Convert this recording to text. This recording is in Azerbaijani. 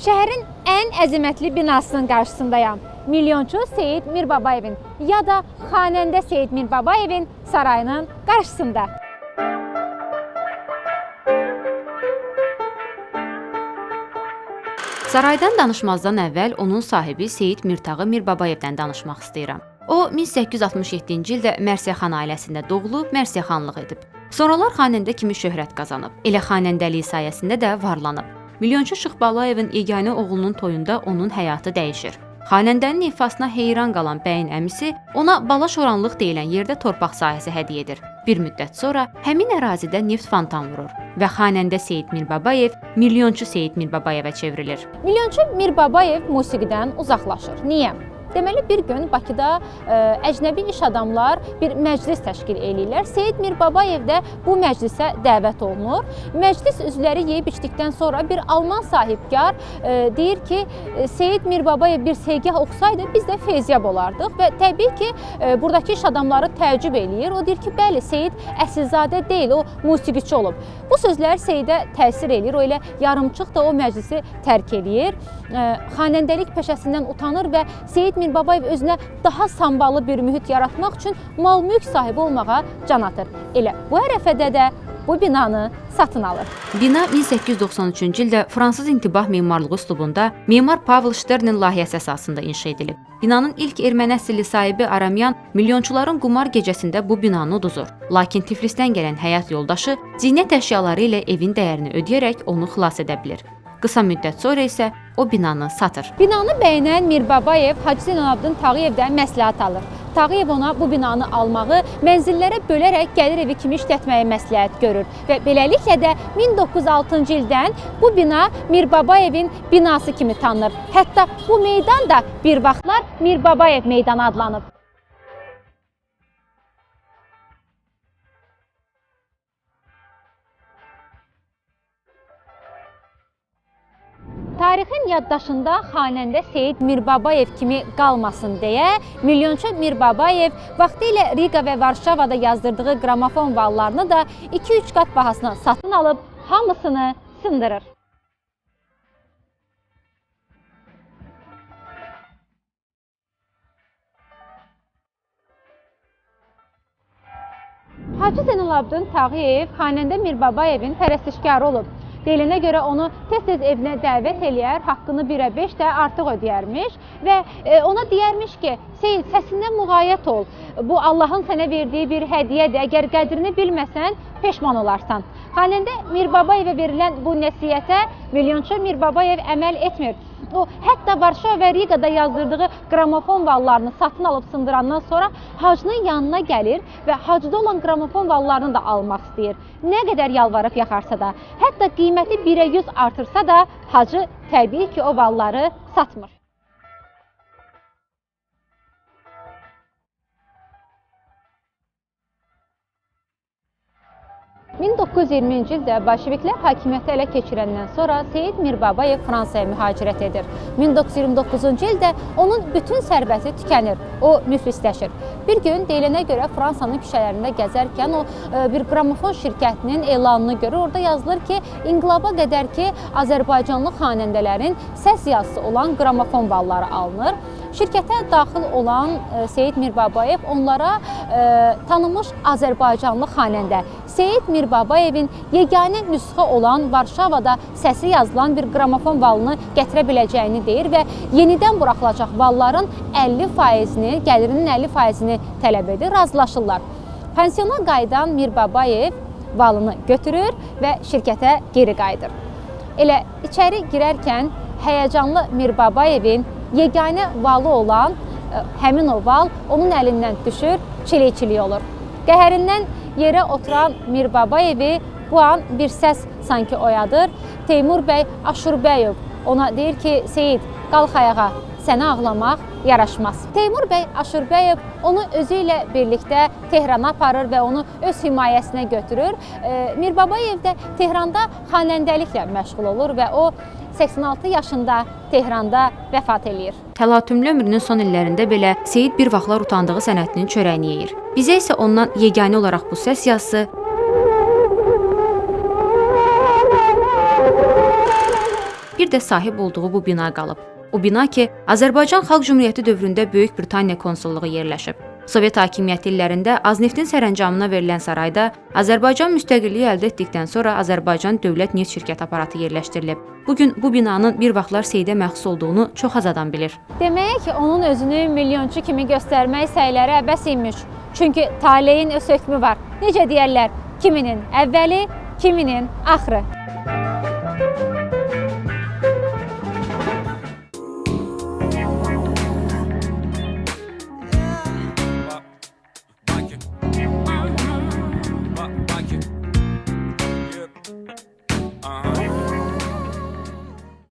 Şəhərin ən əzəmətli binasının qarşısındayam. Milyonçu Seyid Mirbabayevin ya da xanəndə Seyid Mirbabayevin sarayının qarşısında. Saraydan danışmazdan əvvəl onun sahibi Seyid Mirtağı Mirbabayevdən danışmaq istəyirəm. O 1867-ci ildə Mərsiyəxan ailəsində doğulub, Mərsiyəxanlıq edib. Sonralar xanəndə kimi şöhrət qazanıb. Elə xanəndəliyi sayəsində də varlanıb. Milyonçu Şıxbalayevin yeganə oğlunun toyunda onun həyatı dəyişir. Xanəndənin ifasına heyran qalan bəyin əmisi ona Balaşoranlıq deyilən yerdə torpaq sahəsi hədiyyə edir. Bir müddət sonra həmin ərazidə neft fontan vurur və xanəndə Seyid Mirbabayev milyonçu Seyid Mirbabayevə çevrilir. Milyonçu Mirbabayev musiqidən uzaqlaşır. Niyə? Deməli bir gün Bakıda ə, əcnəbi iş adamlar bir məclis təşkil eləyirlər. Seyid Mirbabayev də bu məclisə dəvət olunur. Məclis üzvləri yeyib içdikdən sonra bir alman sahibkar ə, deyir ki, ə, Seyid Mirbabayev bir segah oxusaydı biz də feyziyab olardıq və təbii ki, ə, buradakı iş adamları təəccüb eləyir. O deyir ki, bəli, Seyid əsilzadə deyil, o musiqiçi olub. Bu sözlər Seyidə təsir eləyir. O elə yarımçıq da o məclisi tərk eləyir. Ə, Xanəndəlik peşəsindən utanır və Seyid Mirbabayev özünə daha sambalı bir mühit yaratmaq üçün mal-mülk sahibi olmağa can atır. Elə bu ərəfədə də bu binanı satın alır. Bina 1893-cü ildə fransız intibah memarlığı üslubunda memar Pavel Şternin layihəsi əsasında inşa edilib. Binanın ilk erməni əsilli sahibi Aramyan milyonçuların qumar gecəsində bu binanı uduzur. Lakin Tiflisdən gələn həyat yoldaşı zinət əşyaları ilə evin dəyərini ödəyərək onu xilas edə bilir. Qısa müddət sonra isə o binanı satır. Binanı bəyənən Mirbabayev Hacı Zeynalabdin Tağıyevdən məsləhət alır. Tağıyev ona bu binanı almağı, mənzillərə bölərək gəlir evi kimi işlətməyi məsləhət görür və beləliklə də 1906-cı ildən bu bina Mirbabayevin binası kimi tanınır. Hətta bu meydan da bir vaxtlar Mirbabayev meydanı adlanıb. Tarixin yaddaşında xanəndə Seyid Mirbabayev kimi qalmasın deyə milyonçu Mirbabayev vaxtilə Riga və Varşavada yazdırdığı qramofon vallarını da 2-3 qat bahasına satın alıb hamısını sındırır. Hacı Zeynalabdin Tağıyev xanəndə Mirbabayevin pərəstişkarı olub. Deyilənə görə onu tez-tez evinə dəvət eləyər, haqqını 1-ə 5 də artıq ödəyərmiş və e, ona deyərmiş ki, Seyid, səsindən müğayət ol. Bu Allahın sənə verdiyi bir hədiyyədir. Əgər qədrini bilməsən, peşman olarsan. Xanəndə Mirbabayevə verilən bu nəsihətə milyonçu Mirbabayev əməl etmir. O hətta Varşava və Riqada yazdırdığı qramofon vallarını satın alıb sındırandan sonra hacının yanına gəlir və hacda olan qramofon vallarını da almaq istəyir. Nə qədər yalvarıb yaxarsa da, hətta qiyməti 1-ə 100 artırsa da, hacı təbii ki, o valları satmır. ...1920-ci ildə bolşeviklər hakimiyyəti ələ keçirəndən sonra Seyid Mirbabayev Fransaya mühacirət edir. 1929-cu ildə onun bütün sərvəti tükənir, o müflisləşir. Bir gün deyilənə görə Fransanın küçələrində gəzərkən o e, bir qramofon şirkətinin elanını görür. Orada yazılır ki, inqilaba qədər ki, Azərbaycanlı xanəndələrin səs yazısı olan qramofon valları alınır. Şirkətə daxil olan e, Seyid Mirbabayev onlara e, tanınmış Azərbaycanlı xanəndə Seyid Mirbabayevin yeganə nüsxə olan Varşavada səsi yazılan bir qramofon valını gətirə biləcəyini deyir və yenidən buraxılacaq valların 50%-ni, gəlirinin 50%-ni tələb edir, razılaşırlar. Pensiona qayıdan Mirbabayev valını götürür və şirkətə geri qayıdır. Elə içəri girərkən həyəcanlı Mirbabayevin yeganə valı olan ə, həmin o val onun əlindən düşür, çilik-çilik olur. Qəhərindən yerə oturan Mirbabayevi bu an bir səs sanki oyadır. Teymur bəy Aşurbəyov ona deyir ki, Seyid, qalx ayağa, sənə ağlamaq yaraşmaz. Teymur bəy Aşurbəyov onu özü ilə birlikdə Tehrana aparır və onu öz himayəsinə götürür. E, Mirbabayev də Tehranda xanəndəliklə məşğul olur və o 86 yaşında Tehranda vəfat eləyir. Təlatümlü ömrünün son illərində belə Seyid bir vaxtlar utandığı sənətinin çörəyini yeyir. Bizə isə ondan yeganə olaraq bu səs yazısı bir də sahib olduğu bu bina qalıb. O bina ki, Azərbaycan Xalq Cümhuriyyəti dövründə Böyük Britaniya konsulluğu yerləşib. Sovet hakimiyyəti illərində Azneftin sərəncamına verilən sarayda Azərbaycan müstəqilliyi əldə etdikdən sonra Azərbaycan Dövlət Neft Şirkəti aparatı yerləşdirilib. Bu gün bu binanın bir vaxtlar Seyidə məxsus olduğunu çox az adam bilir. Demək onun özünü milyonçu kimi göstərmək səyləri əbəs imiş. Çünki taleyin öz hökmü var. Necə deyərlər? Kiminin əvvəli, kiminin axırı.